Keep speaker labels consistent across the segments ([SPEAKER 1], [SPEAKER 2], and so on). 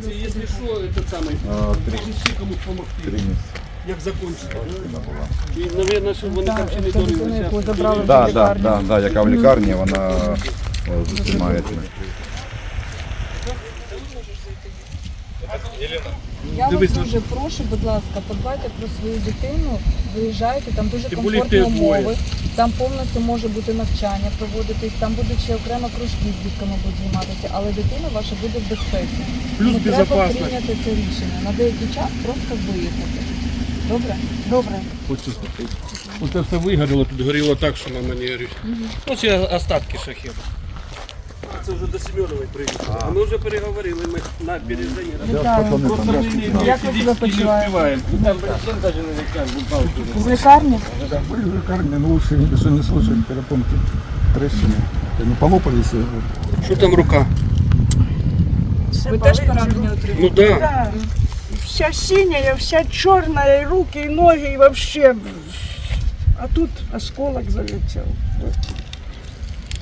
[SPEAKER 1] Хлопці, якщо що, этот самий,
[SPEAKER 2] А, три,
[SPEAKER 1] можете комусь допомогти, як
[SPEAKER 2] закончити.
[SPEAKER 1] І, мабуть, щоб вони там ще не
[SPEAKER 3] це в
[SPEAKER 2] Да, да, да, да, яка в лікарні, вона зустрімається. займається.
[SPEAKER 3] Я вас
[SPEAKER 1] Дивись,
[SPEAKER 3] дуже прошу, будь ласка, подбайте про свою дитину, виїжджайте, там дуже
[SPEAKER 1] Тим більше
[SPEAKER 3] комфортні
[SPEAKER 1] двоє.
[SPEAKER 3] умови, там повністю може бути навчання проводитись, там будуть ще окремо кружки з дітками будуть займатися, але дитина ваша буде в безпеці.
[SPEAKER 1] Плюс
[SPEAKER 3] Не треба прийняти це рішення. На деякий час просто виїхати. Добре? Добре.
[SPEAKER 1] Хочу Оце все вигоріло, тут горіло так, що на манері. Ну, це остатки шахеду. Це вже до Семенової приїхали. А ми вже переговорили, ми на бережині.
[SPEAKER 3] Вітаю.
[SPEAKER 1] Просто ми не,
[SPEAKER 3] Як ви себе почуваєте?
[SPEAKER 1] Там бензин навіть не викажуть,
[SPEAKER 3] З лікарні?
[SPEAKER 4] Да, были в лекарне, но лучше, что не слушать перепонки трещины. Они полопались. и-
[SPEAKER 1] Що там рука?
[SPEAKER 3] Ви теж поранення отримали?
[SPEAKER 1] Ну да.
[SPEAKER 5] Да. Вся синяя, вся черная, и руки, и ноги, и вообще. А тут осколок залетел.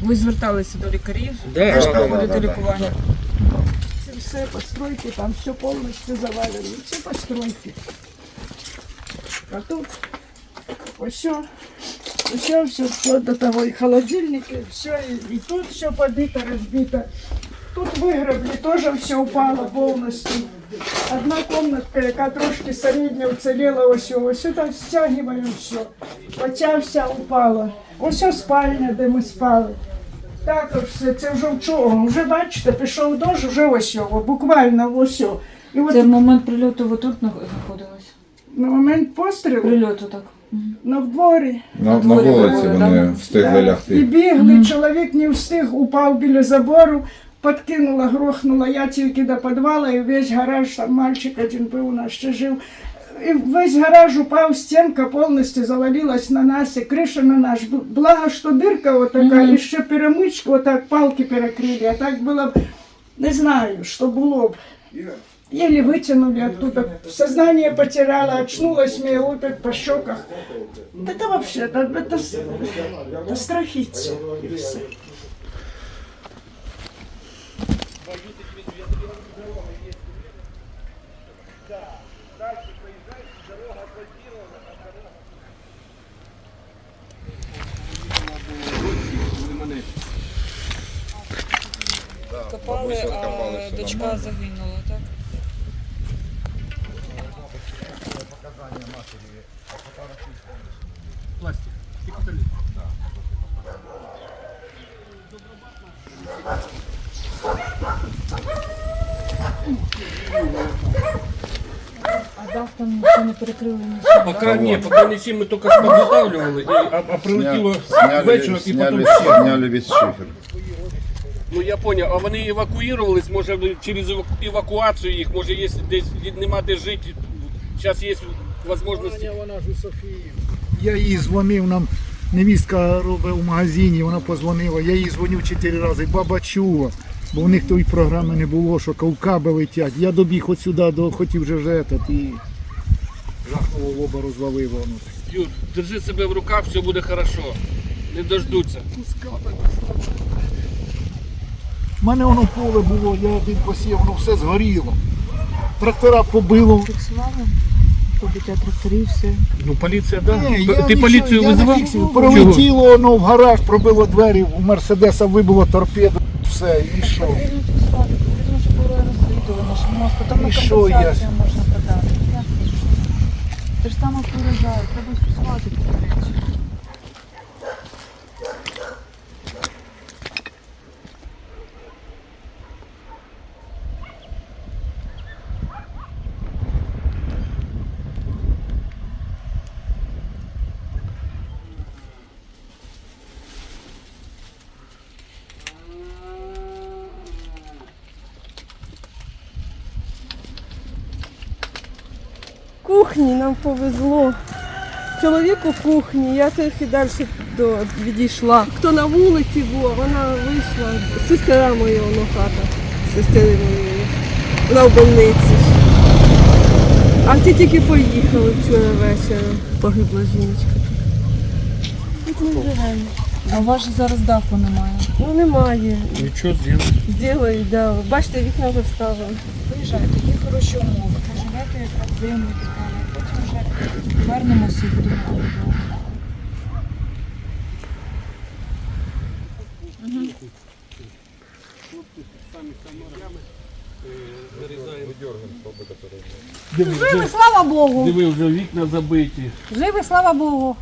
[SPEAKER 3] Ви зверталися до лікарів?
[SPEAKER 1] Да,
[SPEAKER 3] Теж
[SPEAKER 1] да,
[SPEAKER 3] лікування?
[SPEAKER 5] Все, все постройки, там все полностью завалено. Все постройки. А тут все, все, все, вплоть до того, и холодильники, все, и, и тут все побито, разбито. Тут выгребли, тоже все упало полностью. Одна комнатка, яка трошки середня уцелела, ось ось так стягиваємо все. Оця вся упала. Ось ось спальня, де ми спали. Також все, це вже вчора. Вже бачите, пішов дощ, вже ось його, буквально ось. його. І от
[SPEAKER 3] Це в момент прильоту ви тут знаходились?
[SPEAKER 5] на момент пострілу,
[SPEAKER 3] Прильоту так.
[SPEAKER 5] на дворі.
[SPEAKER 2] На, на
[SPEAKER 3] дворі
[SPEAKER 2] вулиці вони
[SPEAKER 3] да?
[SPEAKER 2] встигли
[SPEAKER 5] І
[SPEAKER 2] лягти.
[SPEAKER 5] бігли, чоловік не встиг, упав біля забору, подкинула, грохнула. Я тільки до підвала, і весь гараж, там мальчик один був у нас ще жив. І весь гараж упав, стінка повністю завалилась на нас, і криша на наш. Б- Благо, що дирка отака, і ще перемичка, отак палки перекрили. А так було б, не знаю, що було б. Еле вытянули оттуда. Сознание потеряла, очнулась, мне лупят по щеках. Да Это вообще, это, это, с- это страхица. и
[SPEAKER 3] Копали, а дочка загинула, так?
[SPEAKER 1] Пластик.
[SPEAKER 3] А дах там нічого не перекрили нічого.
[SPEAKER 1] Пока ні, поки нічим ми тільки підготавлювали, і, а, а прилетіло
[SPEAKER 2] Сняли,
[SPEAKER 1] вечором і потім
[SPEAKER 2] сняли,
[SPEAKER 1] ще.
[SPEAKER 2] сняли весь шифер.
[SPEAKER 1] Ну я понял, а вони евакуювались, може через евакуацію їх, може є десь нема де жити. Зараз є можливість.
[SPEAKER 4] Вона ж у Софії. Я їй дзвонив, нам невістка робить у магазині, вона позвонила, я їй дзвонив чотири рази, баба чула. Бо в них тої програми не було, що кавкаби летять. Я добіг от сюди, до, хотів вже ж і жахнуло лоба розвалив воно.
[SPEAKER 1] Юр, держи себе в руках, все буде хорошо. Не дождуться.
[SPEAKER 4] У мене воно поле було, я один посів, воно все згоріло. Трактора побило.
[SPEAKER 3] Фіксували? Побиття тракторів, все.
[SPEAKER 1] Ну поліція, да.
[SPEAKER 4] Ні,
[SPEAKER 1] Ти
[SPEAKER 4] нічого-
[SPEAKER 1] поліцію
[SPEAKER 4] я не
[SPEAKER 1] визивав?
[SPEAKER 4] фіксую. Пролетіло воно в гараж, пробило двері, у Мерседеса вибило торпеду, все, і що?
[SPEAKER 3] Потрібно фіксувати, потрібно, щоб було розслідування, що може потім на
[SPEAKER 4] І що я?
[SPEAKER 3] компенсацію можна подати. Як? Те ж саме приїжджають, треба фіксувати такі речі.
[SPEAKER 6] Кухні нам повезло. Чоловік у кухні, я трохи далі до, відійшла. Хто на вулиці був, вона вийшла. Сестра моя воно хата, сестри моєї. Вона в больниці. А всі тільки поїхали вчора вечором. Погибла жіночка. Тут ми живемо.
[SPEAKER 3] А у вас же зараз даху немає.
[SPEAKER 6] Ну немає.
[SPEAKER 1] Нічого зробити.
[SPEAKER 6] Зробили, да. Бачите, вікна вже вставили.
[SPEAKER 3] Приїжджайте, є хороші умови. Поживете якраз зиму і так далі. Потім вже вернемося і будемо
[SPEAKER 1] вже,
[SPEAKER 7] Слава Богу!
[SPEAKER 1] диви, вже вікна забиті.
[SPEAKER 7] Живи, слава Богу!